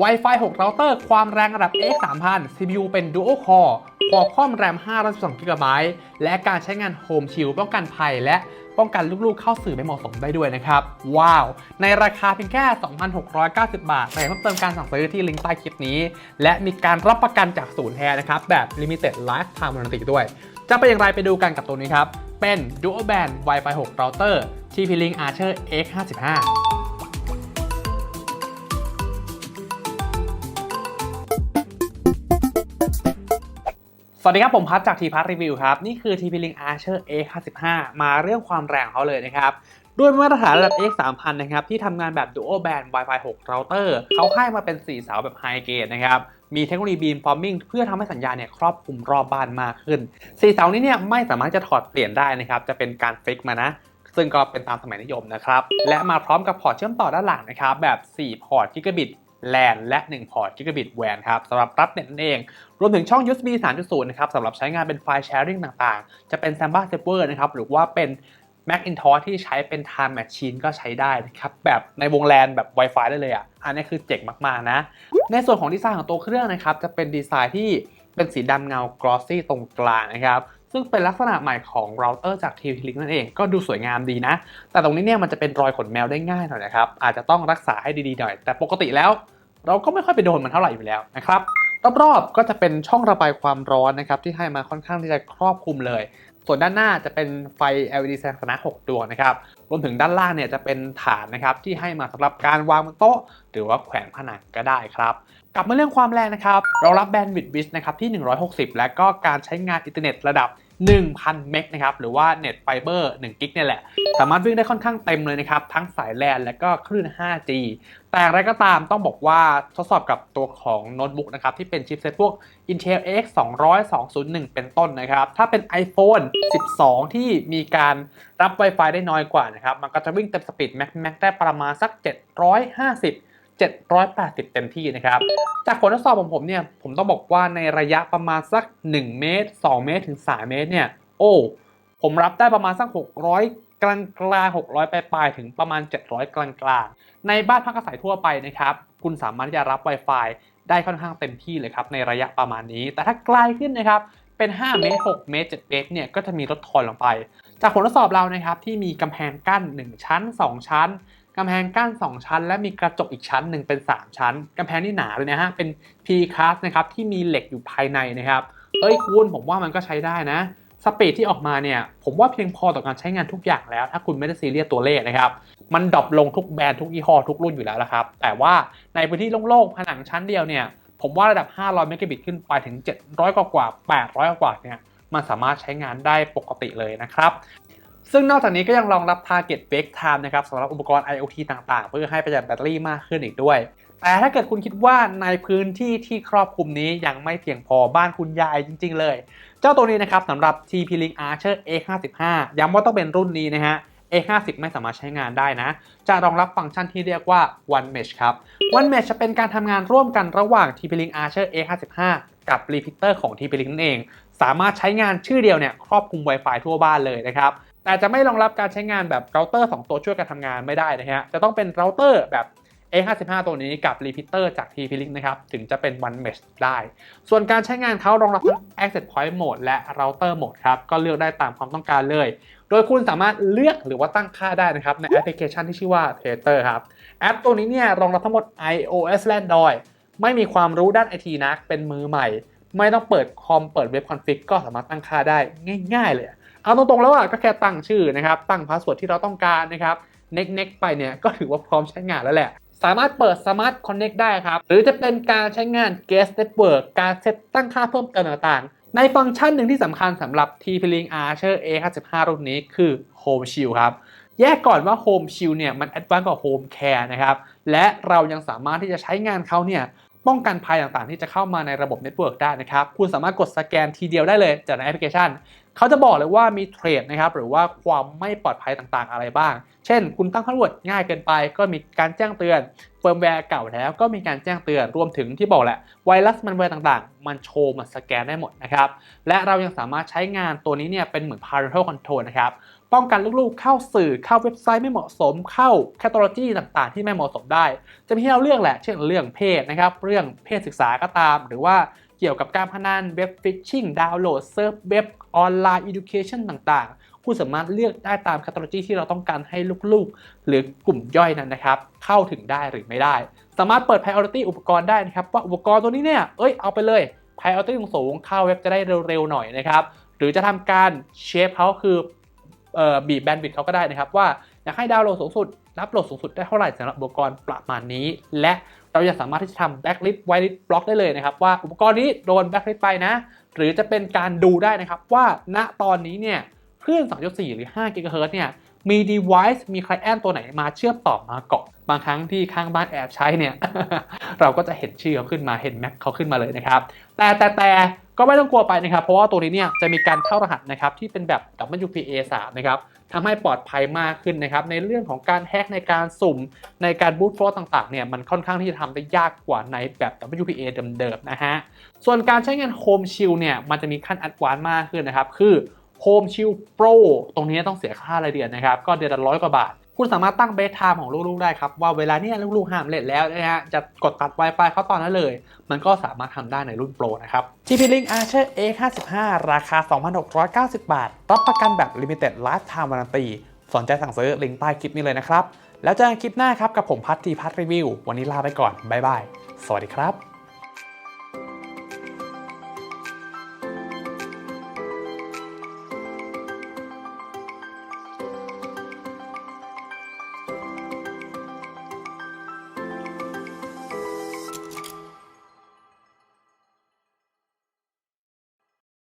Wi-Fi 6 เราเตอร์ความแรงระดับ X 3000 CPU เป็น Dual Core คอคอม RAM 512 GB และการใช้งาน Home Shield ป้องกันภัยและป้องกันลูกๆเข้าสื่อไม่เหมาะสมได้ด้วยนะครับ ว้าว ในราคาเพียงแค่ 2,690 บาทแต่เพิ่มเติมการสั่งซื้อที่ลิงก์ใต้คลิปนี้ และมีการรับประกันจากศูนย์แท้นะครับ แบบ Limited Lifetime Warranty ด้วย จะเป็นอย่างไรไปดูกันกับตัวนี้ครับ เป็น Dual Band Wi-Fi 6 Router TP-Link Archer X55 สวัสดีครับ ผมพัทจากทีพัทรีวิวครับ นี่คือ TP-Link Archer X55 มาเรื่องความแรงเขาเลยนะครับ ด้วยมาตรฐานระดับ X 3000 นะครับ ที่ทำงานแบบ Dual Band Wi-Fi 6 Router เขาให้มาเป็น 4 เสาแบบ High Gate นะครับมีเทคโนโลยี Beam Forming เพื่อทำให้สัญญาณเนี่ยครอบคลุมรอบบ้านมากขึ้น4เสานี้เนี่ยไม่สามารถจะถอดเปลี่ยนได้นะครับ จะเป็นการฟิกมานะ ซึ่งก็เป็นตามสมัยนิยมนะครับ และมาพร้อมกับพอร์ตเชื่อมต่อด้านหลังนะครับ แบบ 4 พอร์ต Gigabit LAN และ 1 พอร์ต Gigabit WAN ครับสำหรับรับเน็ตนั่นเอง รวมถึงช่อง USB 3.0 นะครับสำหรับใช้งานเป็นไฟล์แชร์ริ่งต่างๆ จะเป็น Samba Server นะครับหรือว่าเป็น Macintosh ที่ใช้เป็น Time Machine ก็ใช้ได้นะครับ แบบในวง LAN แบบ Wi-Fi ได้เลยอะ อันนี้คือเจ๋งมาก ๆ นะ ในส่วนของดีไซน์ของตัวเครื่องนะครับ จะเป็นดีไซน์ที่เป็นสีดำเงา glossy ตรงกลางนะครับ ซึ่งเป็นลักษณะใหม่ของเราเตอร์จาก TP-Link นั่นเอง ก็ดูสวยงามดีนะ แต่ตรงนี้เนี่ยมันจะเป็นรอยขนแมวได้ง่ายหน่อยนะครับ อาจจะต้องรักษาให้ดี ๆ หน่อย แต่ปกติแล้ว เราก็ไม่ค่อยไปโดนมันเท่าไหร่อยู่แล้วนะครับรอบๆก็จะเป็นช่องระบายความร้อนนะครับที่ให้มาค่อนข้างที่จะครอบคลุมเลย ส่วนด้านหน้าจะเป็นไฟ LED แสงสนะ6ดวงนะครับรวมถึงด้านล่างเนี่ยจะเป็นฐานนะครับที่ให้มาสำหรับการวางบนโต๊ะ หรือว่าแขวนผนังก็ได้ครับกลับมาเรื่องความแรงนะครับ เรารับแบนด์วิดต์วิชนะครับที่ 160 และก็การใช้งานอินเทอร์เน็ตระดับ 1,000 เมกนะครับหรือว่าเน็ตไฟเบอร์1กิกเนี่ยแหละ สามารถวิ่งได้ค่อนข้างเต็มเลยนะครับ ทั้งสายแลนและก็คลื่น 5G แต่อะไรก็ตามต้องบอกว่าทดสอบกับตัวของโน้ตบุ๊กนะครับ ที่เป็นชิปเซตพวก Intel X 200 201 เป็นต้นนะครับ ถ้าเป็น iPhone 12 ที่มีการรับ Wi-Fi ได้น้อยกว่านะครับ มันก็จะวิ่งเต็มสปีด Max Max ได้ประมาณสัก 750 780 เต็มที่นะครับ จากผลทดสอบของผมเนี่ย ผมต้องบอกว่าในระยะประมาณสัก 1 เมตร 2 เมตรถึง 3 เมตรเนี่ย โอ้ ผมรับได้ประมาณสัก 600 กลางกลาง600 ปลายปลายถึงประมาณ 700 กลางกลางในบ้านพักอาศัยทั่วไปนะครับ คุณสามารถที่จะรับ Wi-Fi ได้ค่อนข้างเต็มที่เลยครับในระยะประมาณนี้ แต่ถ้าไกลขึ้นนะครับ เป็น 5 เมตร 6 เมตร 7 เมตรเนี่ย ก็จะมีลดทอนลงไป จากผลทดสอบเรานะครับที่มีกำแพงกั้น 1 ชั้น 2 ชั้น กำแพงกั้น 2 ชั้น และมีกระจกอีกชั้นหนึ่งเป็น 3 ชั้นกำแพงนี่หนาเลยนะฮะ เป็น P class นะครับ ที่มีเหล็กอยู่ภายในนะครับ เอ้ยคุณผมว่ามันก็ใช้ได้นะ สปีดที่ออกมาเนี่ย ผมว่าเพียงพอต่อการใช้งานทุกอย่างแล้ว ถ้าคุณไม่ได้ซีเรียสตัวเลขนะครับ มันดรอปลงทุกแบรนด์ทุกยี่ห้อทุกรุ่นอยู่แล้วละครับ แต่ว่าในพื้นที่โล่งๆผนังชั้นเดียวเนี่ย ผมว่าระดับ 500 เมกะบิตขึ้นไปถึง 700 กว่ากว่า 800 กว่าเนี่ยมันสามารถใช้งานได้ปกติเลยนะครับ ซึ่งนอกจากนี้ก็ยังรองรับ Target Wake Time นะครับสำหรับอุปกรณ์ IoT ต่างๆ เพื่อให้ประหยัดแบตเตอรี่มากขึ้นอีกด้วย แต่ถ้าเกิดคุณคิดว่าในพื้นที่ที่ครอบคลุมนี้ยังไม่เพียงพอบ้านคุณยายจริง ๆ เลย เจ้าตัวนี้นะครับสำหรับ TP-Link Archer X55 ย้ำว่าต้องเป็นรุ่นนี้นะฮะ X50 ไม่สามารถใช้งานได้นะ จะรองรับฟังก์ชันที่เรียกว่า One Mesh ครับ One Mesh จะเป็นการทำงานร่วมกันระหว่าง TP-Link Archer X55 กับ Repeater ของ TP-Link นั่นเอง สามารถใช้งานชื่อเดียวเนี่ยครอบคลุม Wi-Fi ทั่วบ้านเลยนะครับ แต่จะไม่รองรับการใช้งานแบบเราเตอร์ 2 ตัวช่วยกันทำงานไม่ได้นะฮะ จะต้องเป็นเราเตอร์แบบ A55 ตัวนี้กับ Repeater จาก TP-Link นะครับ ถึงจะเป็น One Mesh ได้ ส่วนการใช้งานเขารองรับทั้ง Access Point Mode และ Router Mode ครับ ก็เลือกได้ตามความต้องการเลย โดยคุณสามารถเลือกหรือว่าตั้งค่าได้นะครับ ในแอปพลิเคชันที่ชื่อว่า Theater ครับ แอปตัวนี้เนี่ยรองรับทั้งหมด iOS และ Android ไม่มีความรู้ด้าน IT นักเป็นมือใหม่ ไม่ต้องเปิดคอมเปิดเว็บคอนฟิกก็สามารถตั้งค่าได้ง่าย ๆ เลย เอาตรงๆแล้วอะก็แค่ตั้งชื่อนะครับ ตั้งพาสเวิร์ดที่เราต้องการนะครับเน็กเน็กไปเนี่ยก็ถือว่าพร้อมใช้งานแล้วแหละ สามารถเปิด Smart Connect ได้ครับ หรือจะเป็นการใช้งาน Guest Network การเซตตั้งค่าเพิ่มเติมต่างๆ ในฟังก์ชันหนึ่งที่สำคัญสำหรับ TP-Link Archer A55 รุ่นนี้คือ Home Shield ครับ แยกก่อนว่า Home Shield เนี่ยมัน Advanced กว่า Home Care นะครับ และเรายังสามารถที่จะใช้งานเขาเนี่ย ป้องกันภัยต่างๆ ที่จะเข้ามาในระบบเน็ตเวิร์กได้นะครับ คุณสามารถกดสแกนทีเดียวได้เลยจากในแอปพลิเคชัน เขาจะบอกเลยว่ามีเทรดนะครับหรือว่าความไม่ปลอดภัยต่างๆ อะไรบ้าง เช่น คุณตั้งพาสเวิร์ดง่ายเกินไป ก็มีการแจ้งเตือนเฟิร์มแวร์เก่าแล้วก็มีการแจ้งเตือนรวมถึงที่บอกแหละไวรัสมันแวร์ต่างๆ มันโชว์มันสแกนได้หมดนะครับและเรายังสามารถใช้งานตัวนี้เนี่ยเป็นเหมือน parental control นะครับ ป้องกันลูกๆ เข้าสื่อเข้าเว็บไซต์ไม่เหมาะสมเข้าแคตตาล็อต่างๆ ที่ไม่เหมาะสมได้ จะมีให้เราเลือกแหละ เช่นเรื่องเพศนะครับ เรื่องเพศศึกษาก็ตาม หรือว่าเกี่ยวกับการพนันเว็บฟิชชิงดาวน์โหลดเซิร์ฟเว็บออนไลน์ education ต่างๆ คุณสามารถเลือกได้ตามแคตตาล็อที่เราต้องการให้ลูกๆ หรือกลุ่มย่อยนั้นนะครับ เข้าถึงได้หรือไม่ได้ สามารถเปิด priority อุปกรณ์ได้นะครับว่าอุปกรณ์ตัวนี้เนี่ยเอ้ยเอาไปเลย priority สูงเข้าเว็บจะได้เร็วๆหน่อยนะครับหรือจะทำการเชฟเขาคือ บีบแบนด์วิดเขาก็ได้นะครับว่าอยากให้ดาวน์โหลดสูงสุด รับโหลดสูงสุดได้เท่าไหร่สำหรับอุปกรณ์ประมาณนี้ และเราจะสามารถที่จะทำแบ็กลิสต์ไวลิสต์บล็อกได้เลยนะครับว่าอุปกรณ์นี้โดนแบ็กลิสต์ไปนะ หรือจะเป็นการดูได้นะครับว่าณตอนนี้เนี่ยคลื่น 2.4 หรือ 5 GHz เนี่ยมี device มี client ตัวไหนมาเชื่อมต่อมาเกาะ บางครั้งที่ข้างบ้านแอบใช้เนี่ยเราก็จะเห็นชื่อเขาขึ้นมาเห็นแม็กเขาขึ้นมาเลยนะครับ แต่แต่แต่ก็ไม่ต้องกลัวไปนะครับ เพราะว่าตัวนี้เนี่ยจะมีการเข้ารหัสนะครับที่เป็นแบบ WPA 3นะครับทำให้ปลอดภัยมากขึ้นนะครับในเรื่องของการแฮกในการสุ่มในการบูตฟลอต่างๆเนี่ยมันค่อนข้างที่จะทำได้ยากกว่าในแบบ WPA เดิมๆนะฮะส่วนการใช้งาน Home Shield เนี่ยมันจะมีขั้นอัดวานมากขึ้นนะครับคือ Home Shield Pro ตรงนี้ต้องเสียค่ารายเดือนนะครับ ก็เดือนละร้อยกว่าบาท คุณสามารถตั้งเบสไทม์ของลูกๆได้ครับ ว่าเวลาเนี้ยลูกๆห้ามเล่นแล้วนะฮะจะกดตัด Wi-Fi เขาตอนนั้นเลย มันก็สามารถทำได้ในรุ่น Pro นะครับ TP-Link Archer A55 ราคา 2,690 บาท รับประกันแบบ Limited Lifetime Warranty สนใจสั่งซื้อลิงก์ใต้คลิปนี้เลยนะครับ แล้วเจอกันคลิปหน้าครับกับผมพัททีพัทรีวิว วันนี้ลาไปก่อน บ๊ายบาย สวัสดีครับ